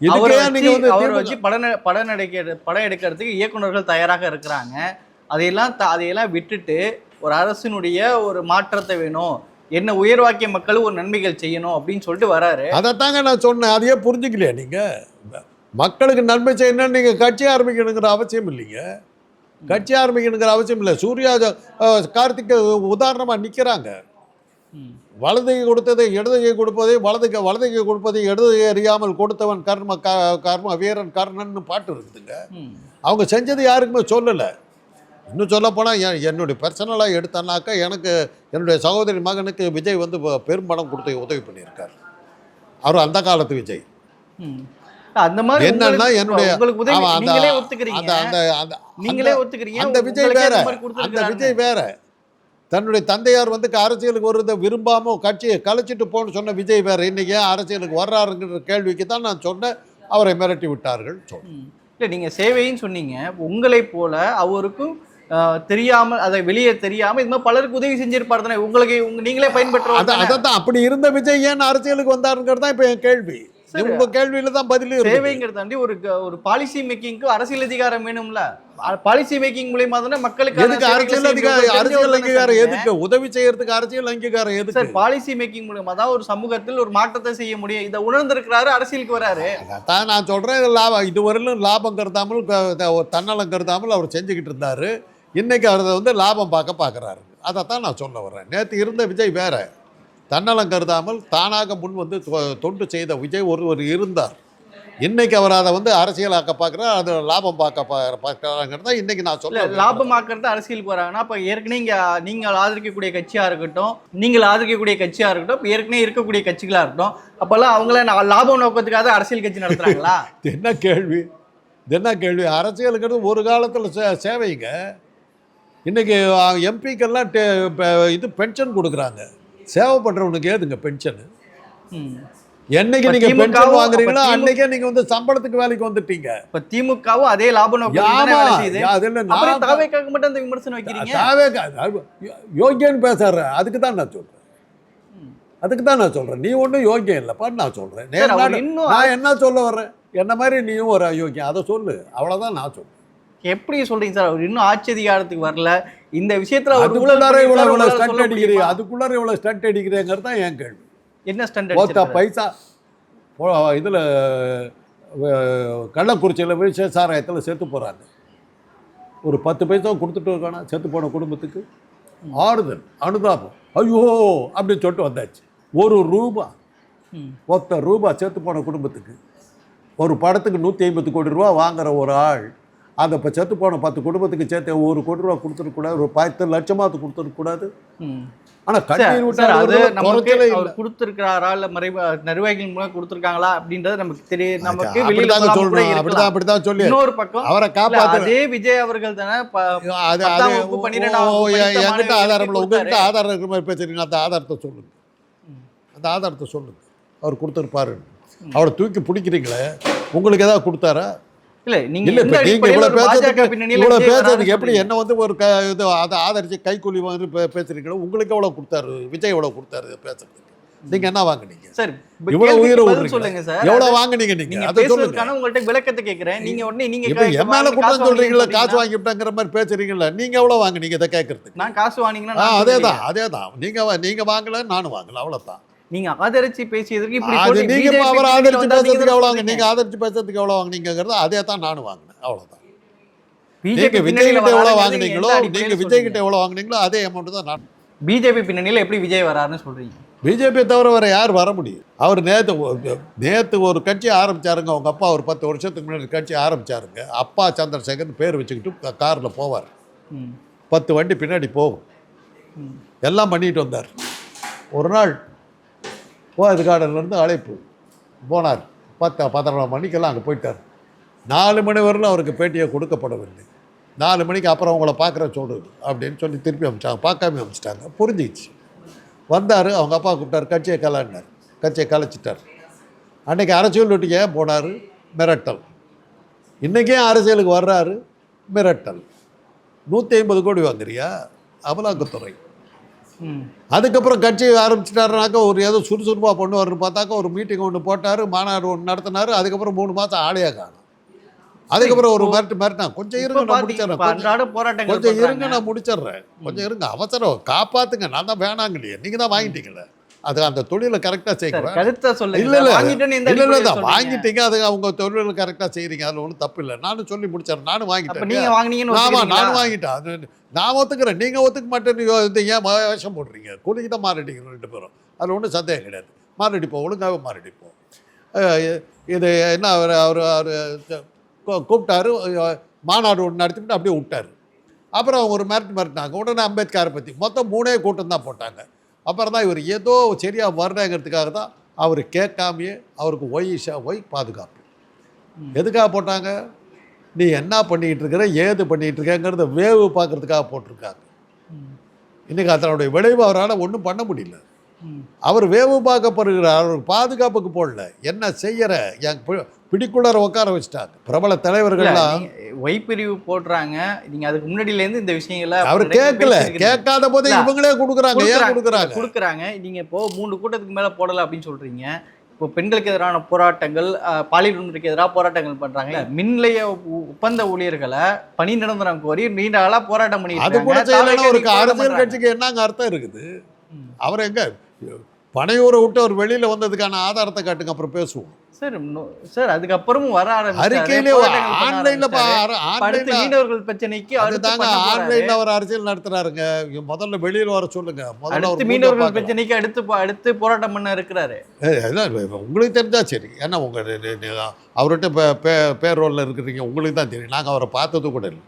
அவரை வச்சு வந்து அவரை திமுக வச்சு படம் படம் நடிக்க படம் எடுக்கிறதுக்கு இயக்குனர்கள் தயாராக இருக்கிறாங்க. அதையெல்லாம் அதையெல்லாம் விட்டுட்டு ஒரு அரசினுடைய ஒரு மாற்றத்தை வேணும். என்ன உயர்வாக்கிய மக்கள் ஒரு நன்மைகள் செய்யணும் அப்படின்னு சொல்லிட்டு வராரு. அதைத்தாங்க நான் சொன்னேன். அதையே புரிஞ்சுக்கலையா நீங்கள் மக்களுக்கு நன்மை செய்யணும்னு நீங்கள் கட்சி ஆரம்பிக்கணுங்கிற அவசியம் இல்லைங்க. கட்சி ஆரம்பிக்கணுங்கிற அவசியம் இல்லை. சூர்யா கார்த்திக் உதாரணமாக நிற்கிறாங்க ம். வலது கை கொடுத்ததை இடது கை கொடுப்பதை வலது கை வலது கை கொடுப்பதை இடது கை அறியாமல் கொடுத்தவன் கர்ம க கர்ம வீரன் கர்ணன்னு பாட்டு இருக்குதுங்க. அவங்க செஞ்சது யாருக்குமே சொல்லலை. இன்னும் சொல்லப்போனால் என் என்னுடைய பர்சனலாக எடுத்தேன்னாக்கா எனக்கு என்னுடைய சகோதரி மகனுக்கு விஜய் வந்து பெ- பெரும்படம் கொடுத்து உதவி பண்ணியிருக்கார். அவர் அந்த காலத்து விஜய். அந்த மாதிரி என்னன்னா என்னுடைய அந்த- அந்த நீங்களே ஒத்துக்கிறீங்க. விஜய் வேற. அந்த. விஜய் வேற. தன்னுடைய தந்தையார் வந்து அரசியலுக்கு வருவதை விரும்பாம கட்சியை கலைச்சிட்டு போன்னு சொன்ன விஜய் வேற. இன்னைக்கு அரசியலுக்கு வர்றாருங்கிற கேள்விக்கு தான் நான் சொன்னேன். அவரை மிரட்டி விட்டார்கள் சொன்னேன். இல்ல நீங்க சேவைன்னு சொன்னீங்க. உங்களை போல அவருக்கும் ஆஹ், தெரியாம அதை வெளியே தெரியாம இது மாதிரி பலருக்கு உதவி செஞ்சிருப்பாரு தானே. உங்களுக்கு உங்க நீங்களே பயன்பெற்ற அதான் அப்படி இருந்த விஜய் ஏன் அரசியலுக்கு வந்தாருங்கிறது தான் இப்போ என் கேள்வி. சரி. உங்க கேள்வியில தான் பதிலும் இருக்குது. சேவைங்கிறது தாண்டி ஒரு ஒரு பாலிசி மேக்கிங்க்கு அரசியல் அதிகாரம் வேணும்ல. பாலிசி மேக்கிங் மூலியமா தானே மக்களுக்கு எதுக்கு அரசியல் அதிகாரம் அரசியல் அங்கீகாரம் எதுக்கு? உதவி செய்யறதுக்கு அரசியல் அங்கீகாரம் சார் எதுக்கு பாலிசி மேக்கிங் மூலியமா தான் ஒரு சமூகத்தில் ஒரு மாற்றத்தை செய்ய முடியும். இதை உணர்ந்திருக்கிறாரு அரசியலுக்கு வராரு. அதான் நான் சொல்றேன் லாபம் இதுவரையிலும் லாபம் கருதாமல் தன்னலம் கருதாமல் அவர் செஞ்சுக்கிட்டு இருந்தாரு. இன்னைக்கு அதை வந்து லாபம் பார்க்க பார்க்குறாரு. அதைத்தான் நான் சொல்ல வர்றேன். நேற்று இருந்த விஜய் வேற. தன்னலம் கருதாமல் தானாக முன் வந்து தொ- தொண்டு செய்த விஜய் ஒருவர் இருந்தார். இன்னைக்கு அவர் அதை வந்து அரசியலாக்க பார்க்குறார் அது லாபம் பார்க்க பார்க்கறாங்கிறது தான் இன்னைக்கு நான் சொல்ல லாபமாக்குறது அரசியலுக்கு வராங்கன்னா அப்ப ஏற்கனவே இங்க நீங்கள் ஆதரிக்கக்கூடிய கட்சியா இருக்கட்டும் நீங்கள் ஆதரிக்கக்கூடிய கட்சியா இருக்கட்டும் இப்ப ஏற்கனவே இருக்கக்கூடிய கட்சிகளா இருக்கட்டும் அப்பெல்லாம் அவங்கள நான் லாப நோக்கத்துக்காக அரசியல் கட்சி நடத்துறாங்களா? இது (laughs) என்ன கேள்வி? என்ன கேள்வி? அரசியலுங்கிறது ஒரு காலத்தில் சே சேவைங்க. இன்னைக்கு எம்பிக்கெல்லாம் இது பென்ஷன் கொடுக்குறாங்க. சேவை பண்ணுறவனுக்கு ஏதுங்க பென்ஷனு. என்னைக்கு நீங்க பென்ஷன் வாங்குறீங்களோ அன்னைக்கே நீங்க வந்து சம்பளத்துக்கு வேலைக்கு வந்துட்டீங்க. இப்ப திமுகவும் அதே லாப நோக்கத்துக்கு தானே ஆமா வேலை செய்யுது? அது இல்ல அப்புறம் நான் தாவேக்காக மட்டும் அந்த விமர்சனம் வைக்கிறீங்க? யோகியன்னு பேசுறேன். அதுக்கு தான் நான் சொல்றேன். அதுக்கு தான் நான் சொல்றேன். நீ ஒன்றும் யோகியம் இல்லைப்பான்னு நான் சொல்றேன். நான் என்ன சொல்ல வர்றேன்? என்ன மாதிரி நீயும் ஒரு அயோக்கியம். அதை சொல்லு. அவ்வளவுதான் நான் சொல்றேன். எப்படி சொல்றீங்க சார்? அவர் இன்னும் ஆட்சி அதிகாரத்துக்கு வரல. இந்த விஷயத்துல அதுக்குள்ளார இவ்வளவு ஸ்டண்ட் அடிக்கிறீங்க? அதுக்குள்ளார இவ்வளவு ஸ்டண்ட் அடிக்கிறேங்கிறது தான் என் கேள்வி. என்ன ஸ்டண்ட் ஒத்த பைசா இதுல கள்ளக்குறிச்சியில் போய் சாராயத்தில் செத்து போறாங்க. ஒரு பத்து பைசா கொடுத்துட்டு இருக்கானா செத்து போன குடும்பத்துக்கு? ஆறுதல் அனுதாபம். ஐயோ அப்படின்னு சொல்லிட்டு வந்தாச்சு. ஒரு ரூபா ஒத்த ரூபா செத்து போன குடும்பத்துக்கு. ஒரு படத்துக்கு நூற்றி ஐம்பது கோடி ரூபா வாங்குற ஒரு ஆள் அந்த இப்போ செத்து போன பத்து குடும்பத்துக்கு சேர்த்து ஒரு கோடி ரூபா கொடுத்துருக்கூடாது ஒரு பத்து லட்சமாவது கொடுத்துருக்கூடாது ஆனால் கண்ணீர் சார் அது நமக்கு அவர் கொடுத்திருக்கிறாரா இல்ல மறைவ நிர்வாகிகள் மூலம் கொடுத்திருக்காங்களா அப்படின்றது நமக்கு தெரியும் நமக்கு வெளியில அப்படிதான் அப்படிதான் சொல்லி இன்னொரு பக்கம் அவரை அதே விஜய் அவர்கள் தானே அது அது என்கிட்ட ஆதாரம் இல்லை. உங்ககிட்ட. ஆதாரம் இருக்கிற மாதிரி பேசுறீங்க அந்த ஆதாரத்தை சொல்லுங்க. அந்த ஆதாரத்தை சொல்லுங்க. அவர் கொடுத்துருப்பாரு அவரை தூக்கி பிடிக்கிறீங்களே. உங்களுக்கு ஏதாவது கொடுத்தாரா? இல்ல நீங்க இவ்வளவு பேசுறதுக்கு இவ்வளவு பேசுறதுக்கு எப்படி? என்ன வந்து ஒரு இது அதை ஆதரிச்சு கைக்கூலி வந்து பே- பேசுறீங்களோ உங்களுக்கு எவ்வளவு கொடுத்தாரு? விஜய் எவ்வளவு கொடுத்தாரு பேசுறதுக்கு? நீங்க என்ன வாங்குனீங்க? சார் இவ்வளவு உயிரை விடுறீங்க சொல்லுங்க சார். எவ்வளவு வாங்குனீங்க நீங்க? அதை சொல்லுங்க. உங்கள்ட்ட விளக்கத்தை கேக்குறேன் நீங்க உடனே நீங்க என் மேல குற்றம் சொல்றீங்களா? காசு சொல்றீங்கன்னா, வாங்கிட்டாங்கிற மாதிரி பேசுறீங்களா? நீங்க எவ்வளவு வாங்குனீங்க இதை கேட்கறதுக்கு? நான் காசு வாங்கினீங்கன்னா ஆ நான் அதே சொல்லலையே. தான் அதே தான் நீங்க நீங்க வாங்கல நானும் வாங்கல அவ்வளவுதான். நீங்க ஆதரிச்சு பேசியதற்கு இப்படி நீங்க அவரை ஆதரிச்சு பேசுறதுக்கு எவ்வளவு வாங்க. நீங்க ஆதரிச்சு பேசுறதுக்கு எவ்வளவு வாங்குனீங்கிறது அதே தான் நானும் வாங்கினேன். அவ்வளவுதான். நீங்க விஜய் கிட்ட எவ்வளவு வாங்குனீங்களோ நீங்க விஜய் கிட்ட? எவ்வளவு வாங்குனீங்களோ அதே அமௌண்ட் தான் நான். பிஜேபி பின்னணியில எப்படி விஜய் வராருன்னு சொல்றீங்க? பிஜேபி தவிர வேற யார் வர முடியும்? அவர் நேத்து ஒ- நேத்து ஒரு கட்சி ஆரம்பிச்சாருங்க. அவங்க அப்பா ஒரு பத்து வருஷத்துக்கு முன்னாடி கட்சி ஆரம்பிச்சாருங்க. அப்பா சந்திரசேகர் பேர் வச்சுக்கிட்டு கார்ல போவார். பத்து வண்டி பின்னாடி போகும். எல்லாம் பண்ணிட்டு வந்தார். ஒரு நாள் போயது கார்டன்லேருந்து அழைப்பு. போனார். பத்து பதினொன்று மணிக்கெல்லாம் அங்கே போயிட்டார். நாலு மணி வரலும் அவருக்கு பேட்டியை கொடுக்கப்படவில்லை. நாலு மணிக்கு அப்புறம் உங்களை பார்க்குற சொல்லு அப்படின்னு சொல்லி திருப்பி அமிச்சாங்க. பார்க்காம அமிச்சிட்டாங்க. புரிஞ்சிச்சு. வந்தார். அவங்க அப்பா கூப்பிட்டார். கட்சியை கலான்னார். கட்சியை கலைச்சிட்டார். அன்னைக்கு அரசியல் நோட்டிக்கு ஏன் போனார்? மிரட்டல். இன்றைக்கே அரசியலுக்கு வர்றாரு? மிரட்டல். நூற்றி ஐம்பது கோடி வாங்குறியா? அமலாக்கத்துறை. அதுக்கப்புறம் கட்சி ஆரம்பிச்சிட்டாருனாக்கா ஒரு ஏதோ சுறுசுறுப்பாக பண்ணுவார்னு பார்த்தாக்கா ஒரு மீட்டிங் ஒன்று போட்டார் மாநாடு ஒன்று நடத்தினார் அதுக்கப்புறம் மூணு மாதம் ஆளையே காணும். அதுக்கப்புறம் ஒரு மிரட்டு மிரட்டினா கொஞ்சம் இருங்க நான் முடிச்சிடுறேன். கொஞ்சம் இருங்க. நான் முடிச்சிடுறேன். கொஞ்சம் இருங்க அவசரம் காப்பாத்துங்க நான் தான் வேணாங்கலையே நீங்க தான் வாங்கிட்டீங்களே. அது அந்த தொழிலை கரெக்டாக செய்யுங்க கருத்தை சொல்லுங்க. இல்ல? வாங்கிட்டீங்க அது அவங்க தொழிலை கரெக்டாக செய்கிறீங்க அதில் ஒன்றும் தப்பு இல்லை. நானும் சொல்லி முடிச்சிடுறேன். நானும் வாங்கிட்டேன். நீங்க வாங்குனீங்கன்னு ஆமா ஒத்துக்கிறீங்களா? நானும் வாங்கிட்டேன். அது நான் ஒத்துக்கிறேன். நீங்க ஒத்துக்க மாட்டேன்னு ஏன் வேஷம் போடுறீங்க? கூலிக்கு தான் மாரடிக்கணும் ரெண்டு பேரும். அதில் ஒன்றும் சந்தேகம் கிடையாது. மாரடிப்போம் ஒழுங்காகவே மாரடிப்போம். இது என்ன அவர் அவர் அவர் கூப்பிட்டாரு. மாநாடு ஒன்று நடத்திவிட்டு அப்படியே விட்டாரு. அப்புறம் அவங்க ஒரு மிரட்டு மிரட்டினாங்க. உடனே அம்பேத்கரை பற்றி மொத்தம் மூணே கூட்டம் தான் போட்டாங்க. அப்புறம் தான் இவர் ஏதோ சரியாக வரலங்கிறதுக்காக தான் அவர் கேட்காமையே அவருக்கு ஒய் இஷா ஒய் பாதுகாப்பு. எதுக்காக போட்டாங்க? நீ என்ன பண்ணிட்டு இருக்கிற ஏது பண்ணிட்டு இருக்கங்கிறத வேவு பார்க்கறதுக்காக போட்டிருக்காங்க இன்னைக்கு அதனுடைய விளைவு அவரால் ஒன்றும் பண்ண முடியல. அவர் வேவு பார்க்கப்படுகிறார் அவர் பாதுகாப்புக்கு போடல. என்ன செய்யற? என் பிடிக்குள்ளார உட்கார வச்சுட்டாங்க பிரபல தலைவர்கள்லாம் ஒய் பிரிவு போடுறாங்க. நீங்க அதுக்கு முன்னாடில இருந்து இந்த விஷயங்களை அவர் கேட்கல. கேட்காத போதே இவங்களே கொடுக்குறாங்க. ஏன் கொடுக்குறாங்க. கொடுக்குறாங்க? நீங்க இப்போ மூணு கூட்டத்துக்கு மேல போடல அப்படின்னு சொல்றீங்க. இப்போ பெண்களுக்கு எதிரான போராட்டங்கள் பாலியல் வன்முறைக்கு எதிராக போராட்டங்கள் பண்றாங்க மின் நிலைய ஒ- ஒப்பந்த ஊழியர்களை பணி நிரந்தரம் கோரி நீண்ட ஆளா போராட்டம் பண்ணிட்டு அது கூட ஒரு அரசியல். கட்சிக்கு என்னங்க அர்த்தம் இருக்குது. அவர் எங்க? பனையூரை விட்டு அவர் வெளியில வந்ததுக்கான ஆதாரத்தை காட்டுங்க அப்புறம் பேசுவோம் சார் சார் அதுக்கப்புறமும் வர. அறிக்கையிலே ஆன்லைன்ல ஆன்லைன்ல மீனவர்கள் பிரச்சனைக்கு அதுதாங்க. ஆன்லைன்ல அவர் அரசியல் நடத்துறாருங்க முதல்ல வெளியில வர சொல்லுங்க முதல்ல மீனவர்கள். பிரச்சனைக்கு அடுத்து அடுத்து போராட்டம் பண்ண இருக்கிறாரு உங்களுக்கு தெரிஞ்சா சரி ஏன்னா உங்க அவர்கிட்ட பே- பேர் ரோல்ல இருக்கிறீங்க உங்களுக்கு தான் தெரியும் நாங்க அவரை பார்த்தது கூட இல்லை.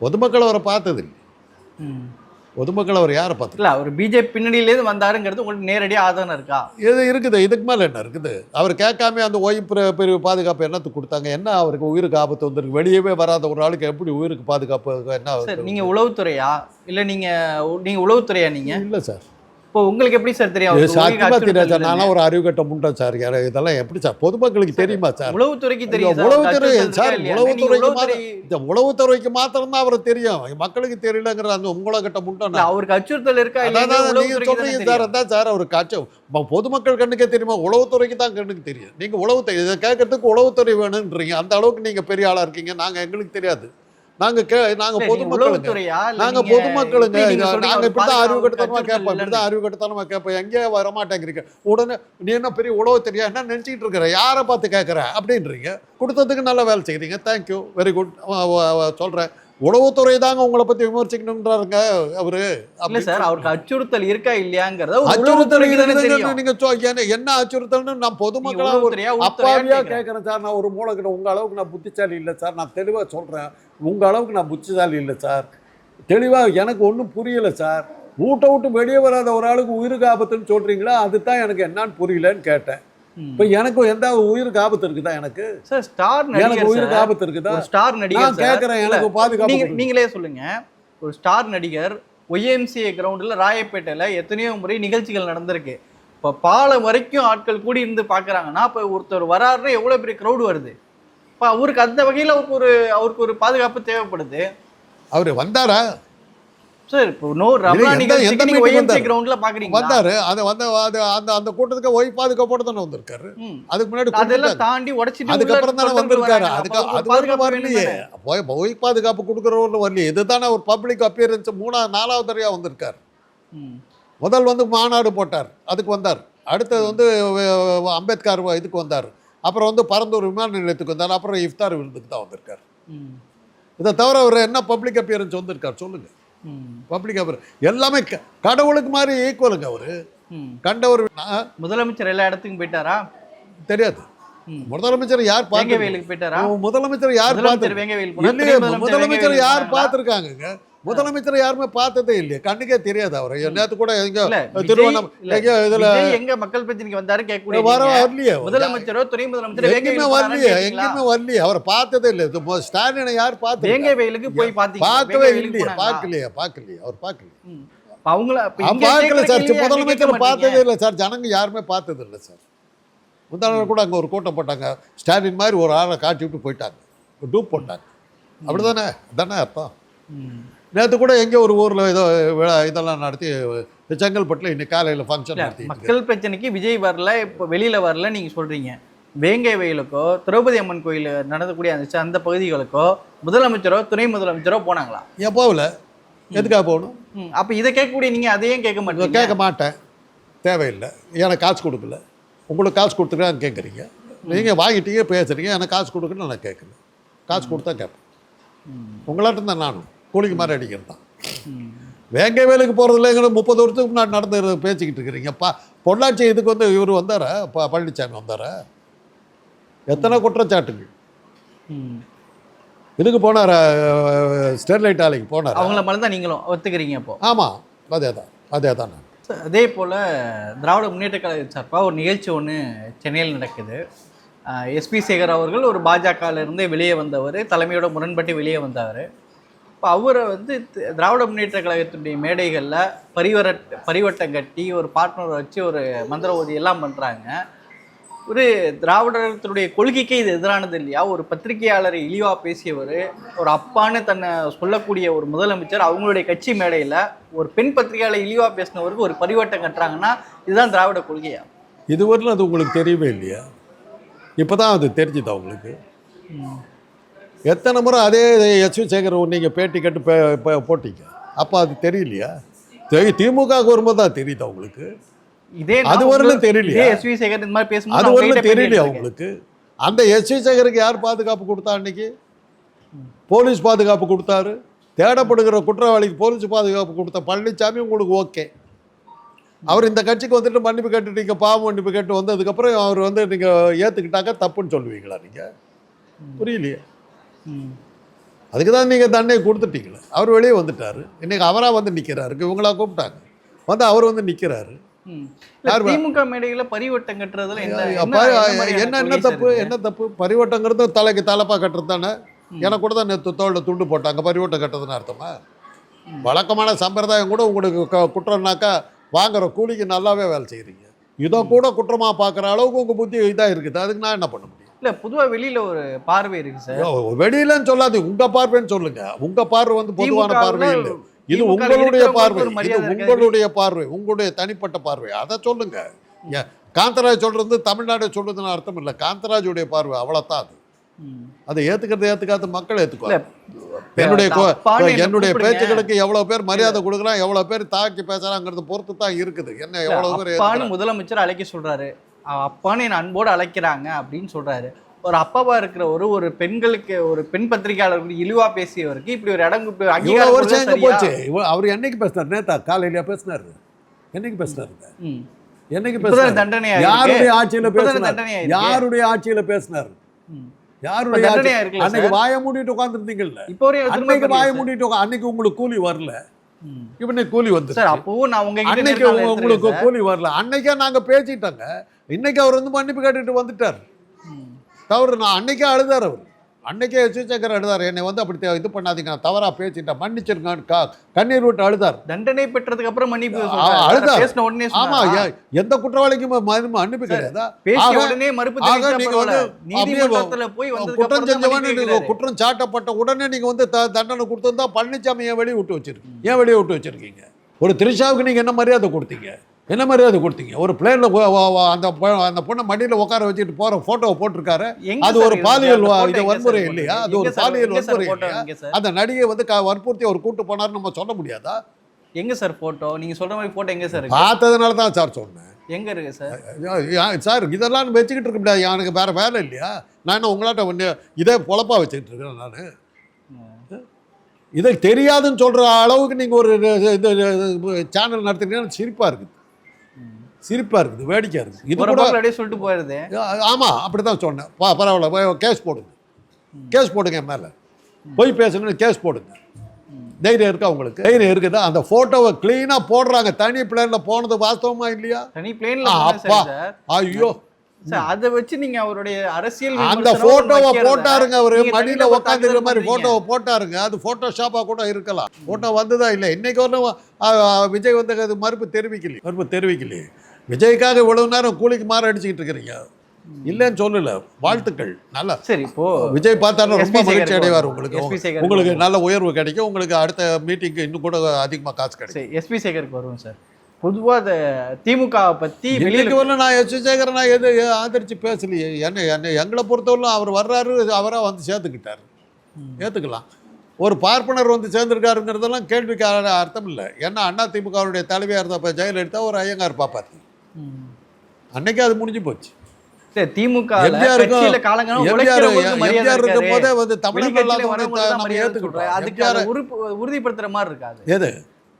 பொதுமக்கள் அவரை பார்த்தது இல்லை. பொதுமக்கள் அவர் யாரை பார்த்து இல்ல அவர் பிஜேபி பின்னணியிலேருந்து வந்தாருங்கிறது உங்களுக்கு நேரடியா ஆதாரம் இருக்கா? இது இருக்குது இதுக்கு மேல என்ன இருக்குது? அவர் கேட்காம அந்த ஓய்வு பிரி- பிரிவு பாதுகாப்பு என்னத்துக்கு கொடுத்தாங்க? என்ன அவருக்கு உயிருக்கு ஆபத்து வந்திருக்கு? வெளியவே வராத ஒரு ஆளுக்கு எப்படி உயிருக்கு பாதுகாப்பு? என்ன சார் அவருக்கு? நீங்க உளவுத்துறையா? இல்ல நீங்க நீங்க உளவுத்துறையா நீங்க? இல்ல சார். இப்போ உங்களுக்கு எப்படி சார் தெரியும்? அவருக்கு சத்தியமா தெரியாது சார். நானும் ஒரு அறிவுகட்ட முண்டை சார். யாரு இதெல்லாம் எப்படி சார்? பொதுமக்களுக்கு தெரியுமா சார்? உளவுத்துறைக்கு தெரியும் சார், உளவுத்துறை அவருக்கு சார் உளவுத்துறைக்கு இந்த உளவுத்துறைக்கு மாத்திரம் தான் அவருக்கு தெரியும் மக்களுக்கு தெரியலங்கிற அந்த உங்களை கிட்ட முண்டை அவருக்கு அச்சுறுத்தல் இருக்கா நீங்க தானே சொல்றீங்க சார். அதான் சார் காட்சி. ம- பொதுமக்கள் கண்ணுக்கே தெரியுமா? உளவுத்துறைக்கு தான் கண்ணுக்கு தெரியும். நீங்க உளவுத்துறை இதை கேட்கறதுக்கு உளவுத்துறை வேணுன்றீங்க அந்த அளவுக்கு நீங்க பெரிய ஆளா இருக்கீங்க. நாங்க எங்களுக்கு தெரியாது. நாங்க கே நாங்க பொதுமக்களுங்க. நாங்க பொதுமக்களுங்க. நீங்க இப்படிதான் அறிவு கட்டத்தனமா கேட்போம்? இப்படிதான் அறிவு கட்டத்தனமா கேட்போம். எங்கேயே வர மாட்டேங்கிறீங்க உடனே நீ என்ன பெரிய உழவு தெரியா? என்ன நினைச்சிட்டு இருக்கிற? யாரை பார்த்து கேட்குற? அப்படின்றீங்க. கொடுத்ததுக்கு நல்ல வேலை செய்கிறீங்க தேங்க்யூ வெரி குட் சொல்றேன். உளவுத்துறை தாங்க உங்களை பத்தி விமர்சிக்கணுன்றாருங்க அவரு. இல்ல சார் அவருக்கு அச்சுறுத்தல் இருக்கா இல்லையாங்கிறத அச்சுறுத்தல் நீங்க என்ன- அச்சுறுத்தல்னு நான் பொதுமக்களா ஒரு அப்பாவியா கேட்கிறேன். சார். நான் ஒரு மூளைக்கிட்ட உங்க அளவுக்கு நான் புத்திசாலி இல்லை சார். நான் தெளிவா சொல்றேன். உங்க அளவுக்கு நான் புத்திசாலி இல்லை சார். தெளிவா எனக்கு ஒன்றும் புரியல சார். வீட்டை விட்டு வெளியே வராத ஒரு ஆளுக்கு உயிருக்கு ஆபத்துன்னு சொல்றீங்களா? அதுதான் எனக்கு என்னன்னு புரியலன்னு கேட்டேன். இப்போ எனக்கு எந்த உயிருக்கு ஆபத்து இருக்குதா எனக்கு? சார் ஸ்டார் எனக்கு உயிருக்கு. ஆபத்து இருக்குதா? ஸ்டார் நடிகர். கேட்குறேன் எனக்கு பாதுகாப்பு. நீங்களே சொல்லுங்க. ஒரு ஸ்டார் நடிகர் ஒய்எம்சிஏ கிரவுண்டில் ராயப்பேட்டையில எத்தனையோ முறை நிகழ்ச்சிகள் நடந்திருக்கு. இப்போ பாலம் வரைக்கும் ஆட்கள் கூடி இருந்து பார்க்கறாங்கன்னா இப்போ ஒருத்தர் வராருன்னா எவ்வளோ பெரிய க்ரௌடு வருது? இப்போ அவருக்கு அந்த வகையில் அவருக்கு ஒரு அவருக்கு ஒரு பாதுகாப்பு தேவைப்படுது. அவர் வந்தாரா? சார் இப்போ நோ வந்தாரு? கிரவுண்டில் பார்க்குறீங்களா வந்தாரு. அது வந்து அது அந்த அந்த கூட்டத்துக்கு ஒய் பாதுகாப்போட தானே வந்திருக்காரு. அதுக்கு முன்னாடி அதெல்லாம். தாண்டி உடைச்சிட்டு அதுக்கப்புறம் தானே வந்திருக்காரு. அதுக்கு அது வரைக்கும் வரலையே. போய் பாதுகாப்பு கொடுக்குறவங்க வரலையே. இதுதானே ஒரு பப்ளிக் அப்பியரன்ஸ் மூணாவது நாலாவது தடவையா வந்திருக்கார். முதல் வந்து மாநாடு போட்டார். அதுக்கு வந்தார். அடுத்தது வந்து அம்பேத்கர் இதுக்கு வந்தார். அப்புறம் வந்து பரந்தூர் விமான நிலையத்துக்கு வந்தார். அப்புறம் இஃப்தார் விருந்துக்கு தான் வந்திருக்கார். இதை தவிர அவர் என்ன பப்ளிக் அப்பியரன்ஸ் வந்திருக்கார் சொல்லுங்க. ம். பப்ளிக் அப்பியரன்ஸ் எல்லாமே கடவுளுக்கு மாதிரி ஈக்குவலுங்க அவரு. கண்டவர் முதலமைச்சர் எல்லா இடத்துக்கும் போயிட்டாரா தெரியாது. முதலமைச்சர் யார் பார்த்து முதலமைச்சர் யார் பார்த்து முதலமைச்சர் யார் போனாங்களா? முதலமைச்சர் யாருமே பார்த்ததே இல்லையே. கண்ணுக்கே தெரியாது அவரை. நேத்து கூட எங்க திருவண்ணாமலை இதுல எங்க மக்கள் பிரச்சனைக்கு வந்தாரு கேட்கக்கூடிய வர வரலையே முதலமைச்சரோ துணை முதலமைச்சரோ எங்கேயுமே வரலையே எங்கேயுமே வரலையே. அவரை பார்த்ததே இல்லை ஸ்டாலினை யார் பார்த்து வேங்கவேலுக்கு போய் பாத்தீங்க பார்க்கவே இல்லையே. பார்க்கலையே பார்க்கலையே. அவர் பார்க்கலையே. அவங்கள பார்க்கல சார். முதலமைச்சர். பார்த்ததே இல்லை சார். ஜனங்க யாருமே பார்த்தது இல்லை சார். முந்தான கூட அங்கே ஒரு கூட்டம் போட்டாங்க. ஸ்டாலின் மாதிரி ஒரு ஆளை காட்டி விட்டு போயிட்டாங்க. டூப் போட்டாங்க. அப்படிதானே? தானே அர்த்தம்? ம். நேற்று கூட எங்கே ஒரு ஊரில் ஏதோ விழா இதெல்லாம் நடத்தி செங்கல்பட்டில் இன்னைக்கு காலையில் ஃபங்க்ஷன் நடத்தி மக்கள் பிரச்சனைக்கு விஜய் வரல இப்ப வெளியில வரல நீங்க சொல்றீங்க. வேங்கை வயலுக்கோ திரௌபதி அம்மன் கோயில் நடந்தக்கூடிய அந்த அந்த பகுதிகளுக்கோ முதலமைச்சரோ துணை முதலமைச்சரோ போனாங்களா? ஏன் போகல? எதுக்காக போகணும்? அப்ப இதை கேட்கக்கூடிய நீங்க அதையும் கேட்க மாட்டீங்க. கேட்க மாட்டேன். தேவையில்லை. எனக்கு காசு கொடுக்கல. உங்களுக்கு காசு கொடுத்துருக்கான்னு கேட்குறீங்க. நீங்கள் வாங்கிட்டீங்க பேசுகிறீங்க எனக்கு காசு கொடுக்கணும் நான் கேட்கல. காசு கொடுத்தா கேட்பேன். உங்களாட்டம் தான் நானும். கூலிக்கு மாதிரி அடிக்கிறது தான். வேங்கை வேலைக்கு போகிறதில்லங்கிற முப்பது வருஷத்துக்கு முன்னாடி நடந்து பேசிக்கிட்டு இருக்கிறீங்க. பா பொள்ளாச்சி இதுக்கு வந்து இவர் வந்தாரா? ப பழனிசாமி வந்தாரா? எத்தனை குற்றச்சாட்டுகள்? ம். இதுக்கு போனார்? ஸ்டெர்லைட் ஆலைக்கு போனார்? அவங்கள தான் நீங்களும் ஒத்துக்கிறீங்க அப்போ? ஆமாம் அதே தான் அதே தான் நான். அதே போல் திராவிட முன்னேற்ற கழக சார்பாக ஒரு நிகழ்ச்சி ஒன்று சென்னையில் நடக்குது. எஸ்பி சேகர் அவர்கள் ஒரு பாஜகல இருந்து வெளியே வந்தவர் தலைமையோட முரண்பட்டு வெளியே வந்தவர். இப்போ அவரை வந்து திராவிட முன்னேற்ற கழகத்தினுடைய மேடைகளில் பரிவரட் பரிவட்டம் கட்டி ஒரு பார்ட்னரை வச்சு ஒரு மந்திர ஓதி எல்லாம் பண்ணுறாங்க ஒரு திராவிடத்தினுடைய கொள்கைக்கே இது எதிரானது இல்லையா? ஒரு பத்திரிகையாளரை இழிவா பேசியவர் ஒரு அப்பான்னு தன்னை சொல்லக்கூடிய ஒரு முதலமைச்சர் அவங்களுடைய கட்சி மேடையில் ஒரு பெண் பத்திரிகையாளர் இழிவா பேசினவருக்கு ஒரு பரிவட்டம் கட்டுறாங்கன்னா இதுதான் திராவிட கொள்கையா? இதுவரையிலும் அது உங்களுக்கு தெரியவே இல்லையா? இப்போ தான் அது தெரிஞ்சுதா உங்களுக்கு? எத்தனை முறை அதே எஸ் வி சேகர் நீங்கள் பேட்டி கட்டு போட்டீங்க. அப்போ அது தெரியலையா? தெரி- திமுகவுக்கு வரும்போது தான் தெரியுதா உங்களுக்கு? இதே அது வரலும் தெரியலையா? இதே எஸ்வி சேகர் இந்த மாதிரி பேசும்போது அது வரலும் தெரியலையா. உங்களுக்கு? அந்த எஸ் வி சேகருக்கு யார் பாதுகாப்பு கொடுத்தா அன்னைக்கு? போலீஸ் பாதுகாப்பு கொடுத்தாரு. தேடப்படுகிற குற்றவாளிக்கு போலீஸ் பாதுகாப்பு கொடுத்த பழனிசாமி உங்களுக்கு ஓகே. அவர் இந்த கட்சிக்கு வந்துட்டு மன்னிப்பு கேட்டு நீங்கள் பாவம் மன்னிப்பு கேட்டு வந்ததுக்கப்புறம் அவர் வந்து நீங்கள் ஏற்றுக்கிட்டாக்க தப்புன்னு சொல்லுவீங்களா நீங்கள் புரியலையே. அதுக்கு தான் நீங்கள் தண்டனை கொடுத்துட்டீங்களே. அவர் வெளியே வந்துட்டார். இன்னைக்கு அவராக வந்து நிற்கிறாரு இவங்களா கூப்பிட்டாங்க. வந்து அவர் வந்து நிற்கிறாரு திமுக மேடையில பரிவட்டம் கட்டுறதுல என்ன என்ன- தப்பு? என்ன தப்பு? பரிவட்டங்கிறது தலைக்கு தலைப்பா கட்டுறது தானே? எனக்கு கூட தான் நேற்று தோளில் துண்டு போட்டாங்க. பரிவட்டம் கட்டுறதுன்னு அர்த்தமா? வழக்கமான சம்பிரதாயம் கூட உங்களுக்கு குற்றம்னாக்கா வாங்குற கூலிக்கு நல்லாவே வேலை செய்கிறீங்க இதை கூட குற்றமாக பார்க்குற அளவுக்கு உங்கள் புத்தி இதாக இருக்குது. அதுக்கு நான் என்ன பண்ண முடியும்? இல்ல பொதுவா வெளியில ஒரு பார்வை இருக்கு சார். வெளியிலன்னு சொல்லாது உங்க பார்வைன்னு சொல்லுங்க. உங்க பார்வை வந்து பொதுவான பார்வை இல்லை. இது உங்களுடைய பார்வை. இது. உங்களுடைய பார்வை. உங்களுடைய தனிப்பட்ட பார்வை. அதை சொல்லுங்க. காந்தராஜ் சொல்றது தமிழ்நாடு சொல்றதுன்னு அர்த்தம் இல்லை. காந்தராஜுடைய பார்வை அவ்வளோதான் அது. அதை ஏத்துக்கிறது ஏத்துக்காத மக்கள் ஏத்துக்குவாங்க. என்னுடைய என்னுடைய. பேச்சுகளுக்கு எவ்வளவு பேர் மரியாதை கொடுக்குறான் எவ்வளவு பேர் தாக்கி பேசுறாங்கிறது பொறுத்து தான் இருக்குது. என்ன எவ்வளவு பேர். முதலமைச்சர் அழைக்க சொல்றாரு. அப்பான்னு என் அன்போடு அழைக்கிறாங்க அப்படின்னு சொல்றாரு. ஒரு அப்பாவா இருக்கிற ஒரு ஒரு பெண்களுக்கு ஒரு பெண் பத்திரிகையாளருக்கு இழிவா பேசியவருக்கு இப்படி ஒரு இடம் இவ்வளவு அங்கீகாரம் போச்சு. அவர் என்னைக்கு பேசினார்? நேத்தா காலையில பேசினாரு? என்னைக்கு பேசினாருங்க ம். என்னைக்கு பேசினாரு? தண்டனையா யாருடைய? ஆட்சியில பேசினார்? யாருடைய ஆட்சியில பேசினார். யாருடைய அன்னைக்கு? வாயை மூடிட்டு உட்காந்துருந்தீங்கல்ல இப்போ அன்னைக்கு வாயை. மூடிட்டு அன்னைக்கு உங்களுக்கு கூலி வரல. ம். இவனே கூலி வந்து சார் அப்பவும் நான் உங்ககிட்ட அன்னைக்கு உங்க- உங்களுக்கு கூலி வரல. அன்னைக்கே நாங்க பேசிட்டோங்க. இன்னைக்கு அவர் வந்து மன்னிப்பு கேட்டுட்டு வந்துட்டார். தவறு நான் அன்னைக்கே அழுதார் அவர் அன்னைக்கே சிவசங்கர் அழுதார் என்னை வந்து அப்படி இது பண்ணாதீங்க நான் தவறா பேசிட்டேன் மன்னிச்சிருங்க க- கண்ணீர் விட்டு அழுதார் தண்டனை பெற்றதுக்கு அப்புறம் மன்னிப்பு. அழுதார். உடனே ஆமா சொன்னாரா? எ- எந்த குற்றவாளிக்கும் மன்னிப்பு கிடையாதா பேசிய உடனே மறுப்பு ஆக தெரிவிச்சா நீங்க பரவாயில்ல. வந்து நீதிமன்றத்துல போய் குற்றம் செஞ்சவன். குற்றம் சாட்டப்பட்ட உடனே நீங்க வந்து த- தண்டனை கொடுத்திருந்தா பழனிசாமி ஏன் வெளியே விட்டு வச்சிருக்கு ஏன் வெளியே விட்டு வச்சிருக்கீங்க ஒரு திரிஷாவுக்கு நீங்க என்ன மரியாதை கொடுத்தீங்க என்ன மரியாதை கொடுத்தீங்க? ஒரு பிளேன்ல அந்த அந்த பொண்ணை மடியில உட்கார வச்சுட்டு போற போட்டோவை போட்டிருக்காரு. அது ஒரு? பாலியல் இது வன்முறை இல்லையா? அது ஒரு பாலியல் வன்முறை இல்லையா? அந்த நடிகை வந்து வற்புறுத்தி அவர் கூட்டு போனாரு நம்ம சொல்ல முடியாதா? எங்க சார் போட்டோ நீங்க சொல்ற மாதிரி போட்டோ எங்க சார் பார்த்ததுனால தான் சார் சொன்னேன். எங்க இருக்கு சார்? சார் இதெல்லாம் வச்சுக்கிட்டு இருக்க முடியாது. எனக்கு வேற வேலை இல்லையா? நான் என்ன உங்களாட்ட ஒன்று இதே பொழப்பா வச்சுக்கிட்டு இருக்கேன் நான்? இதை தெரியாதுன்னு சொல்ற அளவுக்கு நீங்க ஒரு சேனல் நடத்துறீங்கன்னா சிரிப்பா இருக்குது. சிரிப்பா இருக்குது வேடிக்கையா இருக்குது. இது கூட அப்படியே சொல்லிட்டு போயிருது. ஆமா அப்படிதான் சொன்னேன். பா பரவாயில்ல கேஸ் போடுங்க. கேஸ் போடுங்க என் மேல. போய் பேசணும்னு கேஸ் போடுங்க. தைரியம் இருக்கா உங்களுக்கு? தைரியம் இருக்குதா? அந்த போட்டோவை கிளீனா போடுறாங்க. தனி பிளேன்ல போனது வாஸ்தவமா இல்லையா? தனி பிளேன்ல அப்பா. ஐயோ. அதை வச்சு நீங்க அவருடைய அரசியல் அந்த போட்டோவை போட்டாருங்க அவரு. மடியில தனியா உட்காந்துக்கிற மாதிரி போட்டோவை போட்டாருங்க. அது போட்டோ ஷாப்பா கூட இருக்கலாம். போட்டோ வந்ததா இல்லை இன்னைக்கு ஆ, விஜய் வந்து மறுப்பு தெரிவிக்கலையே. மறுப்பு தெரிவிக்கலையே. விஜய்க்காக இவ்வளவு நேரம் கூலிக்கு மாற அடிச்சுக்கிட்டு இருக்கிறீங்க. இல்லைன்னு சொல்லல. வாழ்த்துக்கள். நல்லா. சரி இப்போ விஜய் பார்த்தாலும் ரொம்ப மகிழ்ச்சி அடைவார். உங்களுக்கு. உங்களுக்கு. நல்ல உயர்வு கிடைக்கும். உங்களுக்கு அடுத்த மீட்டிங்க்கு இன்னும் கூட அதிகமாக காசு கிடைக்கும். எஸ்பி சேகருக்கு வருவோம் சார். பொதுவா அந்த திமுக பத்தி வெளியில இன்னைக்கு வரல நான் எஸ் சேகர் நான் எது ஆதரிச்சு பேசலையே. என்ன என்ன எங்களை பொறுத்தவரைக்கும் அவர் வர்றாரு அவராக வந்து சேர்த்துக்கிட்டார். ஏற்றுக்கலாம் ஒரு பார்ப்பனர் வந்து சேர்ந்துருக்காருங்கிறதெல்லாம் கேள்விக்கு அர்த்தம் இல்லை. ஏன்னா அண்ணா திமுகவுடைய தலைவியாக இருந்தப்ப ஜெயலலிதா ஒரு ஐயங்கார் பாப்பாத்தி. அன்னைக்கு அது முடிஞ்சு போச்சு. திமுக உறுதிப்படுத்துற மாதிரி இருக்காது. எது?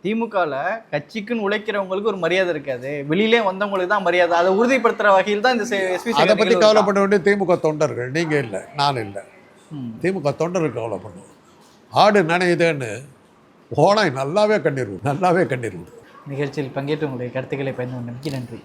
திமுகல கட்சிக்குன்னு உழைக்கிறவங்களுக்கு ஒரு மரியாதை இருக்காது. வெளியிலே வந்தவங்களுக்கு தான் மரியாதை. அதை உறுதிப்படுத்துற வகையில் தான் இந்த எஸ்பி அதை பற்றி கவலைப்பட வேண்டிய திமுக தொண்டர்கள் நீங்கள் இல்லை நான் இல்லை. திமுக தொண்டர்கள் கவலைப்படணும். ஆடு நனையுதுன்னு ஓனாய் நல்லாவே கண்ணீர் விடும். நல்லாவே கண்ணீர் விடும். நிகழ்ச்சியில் பங்கேற்று உங்களுடைய கருத்துக்களை பயந்து கொண்டமைக்கு நன்றி.